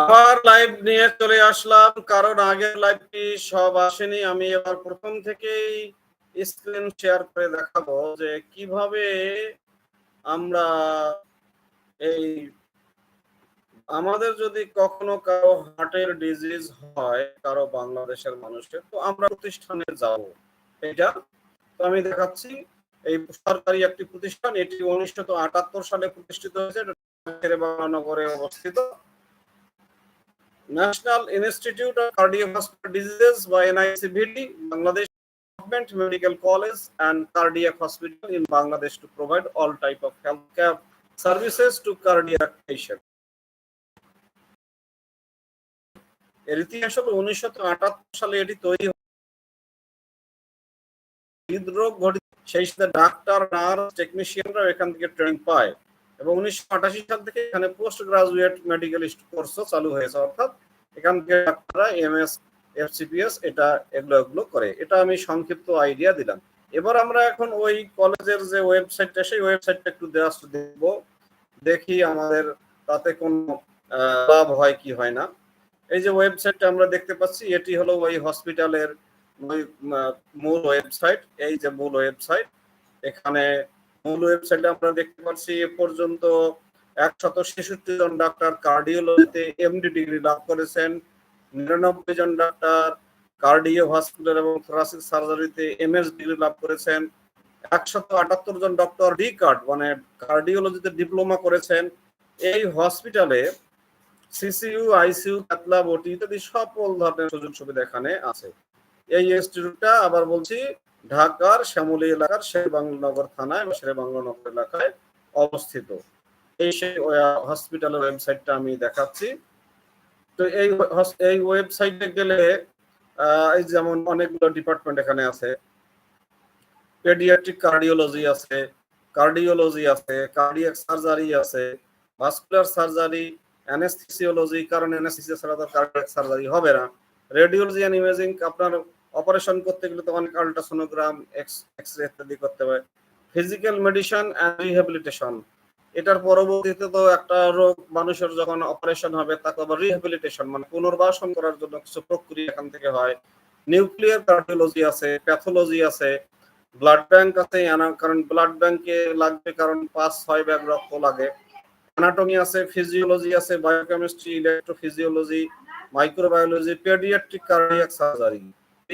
আবার লাইভ নিয়ে চলে আসলাম, কারণ আগের লাইভটি সব আসেনি, আমি এবার প্রথম থেকেই স্ক্রিন শেয়ার করে দেখাবো যে কীভাবে আমরা এই, আমাদের যদি কখনো কারও হার্টের ডিজিজ হয়, কারও বাংলাদেশের মানুষের, তো আমরা প্রতিষ্ঠানে যাব। এটা তো আমি দেখাচ্ছি, এই সরকারি একটি প্রতিষ্ঠান, এটি উনিশশো আটাত্তর সালে প্রতিষ্ঠিত হয়েছে নগরে অবস্থিত। National institute of cardiovascular diseases বা NICVD Bangladesh government medical college and cardiac hospital in Bangladesh to provide all type of healthcare services to cardiac patient. এর ইতিহাস হলো উনিশশো আটাত্তর সালে এটি তৈরি। হৃদরোগ ঘটিত সেই সাথে ডাক্তার নার্স টেকনিশিয়ানরা এখান থেকে ট্রেনিং পায় এবং উনিশশো আটাশি সাল থেকে এখানে পোস্ট গ্রাজুয়েট মেডিকেল কোর্সও চালু হয়েছে, অর্থাৎ এখান থেকে ডাক্তাররা এম এস এফসিপিএস এটা এগুলো এগুলো করে। এটা আমি সংক্ষিপ্ত আইডিয়া দিলাম। এবার আমরা এখন ওই কলেজের যে ওয়েবসাইটটা সেই ওয়েবসাইটটা একটু দেওয়া দেখব। দেখি আমাদের তাতে কোনো লাভ হয় কি হয় না। এই যে ওয়েবসাইটটা আমরা দেখতে পাচ্ছি, এটি হলো ওই হসপিটালের মূল ওয়েবসাইট এই যে মূল ওয়েবসাইট এখানে মূল ওয়েবসাইটে আমরা দেখতে পাচ্ছি এ পর্যন্ত একশত ছেষট্টি জন ডাক্তার কার্ডিওলজিতে এমডি ডিগ্রি লাভ করেছেন, নিরানব্বই জন ডাক্তার কার্ডিও ভাস্কুলার এবং থোরাসিক সার্জারিতে এমএস ডিগ্রি লাভ করেছেন, একশত আটাত্তর জন ডক্টর ডি কার্ড মানে কার্ডিওলজিতে ডিপ্লোমা করেছেন। এই হসপিটালে সিসিইউ আইসিইউ কাতলা বটি ইত্যাদি সকল ধরনের সুযোগ সুবিধা এখানে আছে। এই ইনস্টিটিউটটা আবার বলছি ঢাকার শ্যামলী এলাকার শেরবাংলানগর থানায় এবং শেরবাংলানগর এলাকায় অবস্থিত। এই সেই হসপিটালের ওয়েবসাইটটা আমি দেখাচ্ছি। তো এই এই ওয়েবসাইটে গেলে এই যেমন অনেকগুলো ডিপার্টমেন্ট এখানে আছে। পেডিয়াট্রিক কার্ডিওলজি আছে কার্ডিওলজি আছে কার্ডিয়াক সার্জারি আছে ভাস্কুলার সার্জারি অ্যানেস্থেসিওলজি কারণ অ্যানেস্থেসিয়া ছাড়া তো কার্ডিয়াক সার্জারি হবে না। রেডিওলজি অ্যান্ড ইমেজিং আপনার অপারেশন করতে গেলে তো অনেক আল্ট্রাসোনোগ্রাম এক্স রে ইত্যাদি করতে হয়। ফিজিক্যাল মেডিসিন অ্যান্ড রিহ্যাবিলিটেশন এটার পরবর্তীতে তো একটা রোগ মানুষের যখন অপারেশন হবে, তাকে আবার রিহ্যাবিলিটেশন মানে পুনর্বাসন করার জন্য কিছু প্রক্রিয়া এখান থেকে হয়। নিউক্লিয়ার কার্ডিওলজি আছে প্যাথোলজি আছে ব্লাড ব্যাংক আছে কারণ ব্লাড ব্যাংকে লাগবে কারণ পাঁচ, ছয় ব্যাগ রক্ত লাগে। অ্যানাটমি আছে ফিজিওলজি আছে biochemistry electrophysiology microbiology paediatric cardiac surgery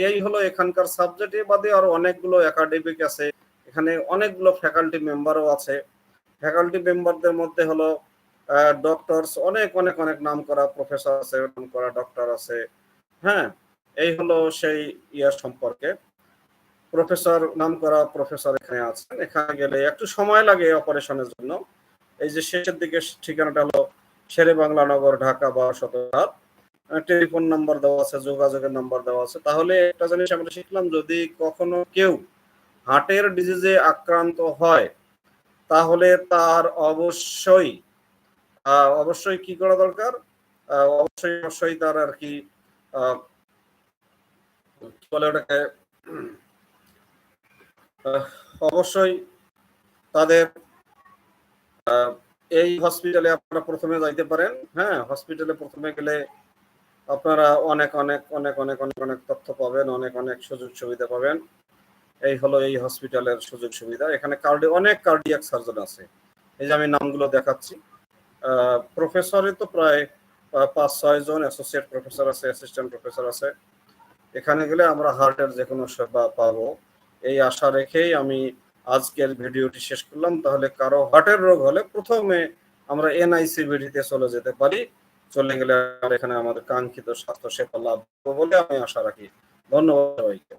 এই হলো এখানকার সাবজেক্ট এ বাদে আরও অনেকগুলো একাডেমিক আছে। এখানে অনেকগুলো ফ্যাকাল্টি মেম্বারও আছে। ফ্যাকাল্টি মেম্বারদের মধ্যে হলো ডক্টরস অনেক অনেক অনেক নাম করা প্রফেসর আছে নাম করা ডক্টর আছে। হ্যাঁ এই হলো সেই ইয়ার সম্পর্কে। প্রফেসর নাম করা প্রফেসর এখানে আছেন। এখানে গেলে একটু সময় লাগে অপারেশনের জন্য। এই যে শেষের দিকে ঠিকানাটা হলো শেরে বাংলা নগর, ঢাকা বা সতর্ক টেলিফোন নাম্বার দেওয়া আছে, যোগাযোগের নাম্বার দেওয়া আছে। তাহলে একটা জিনিস আমরা শিখলাম, যদি কখনো কেউ হার্টের ডিজিজে আক্রান্ত হয়, তাহলে তার অবশ্যই অবশ্যই কি করা দরকার? অবশ্যই অবশ্যই তার আর কি বলে ওটাকে? অবশ্যই তাদের এই হসপিটালে আপনারা প্রথমে যাইতে পারেন। হ্যাঁ হসপিটালে প্রথমে গেলে আপনারা অনেক অনেক অনেক অনেক অনেক অনেক তথ্য পাবেন, অনেক অনেক সুযোগ সুবিধা পাবেন। এই হলো এই হসপিটালের সুযোগ সুবিধা। এখানে কার্ডি অনেক কার্ডিয়াক সার্জন আছে। এই যে আমি নামগুলো দেখাচ্ছি। প্রফেসরে তো প্রায় পাঁচ, ছয় জন অ্যাসোসিয়েট প্রফেসর আছে অ্যাসিস্ট্যান্ট প্রফেসর আছে। এখানে গেলে আমরা হার্টের যে কোনো সেবা পাবো। এই আশা রেখেই আমি আজকের ভিডিওটি শেষ করলাম। তাহলে কারও হার্টের রোগ হলে প্রথমে আমরা এনআইসি ভিডিতে চলে যেতে পারি। চলে গেলে এখানে আমাদের কাঙ্ক্ষিত স্বাস্থ্য সেবা লাভ বলে আমি আশা রাখি। ধন্যবাদ সবাইকে।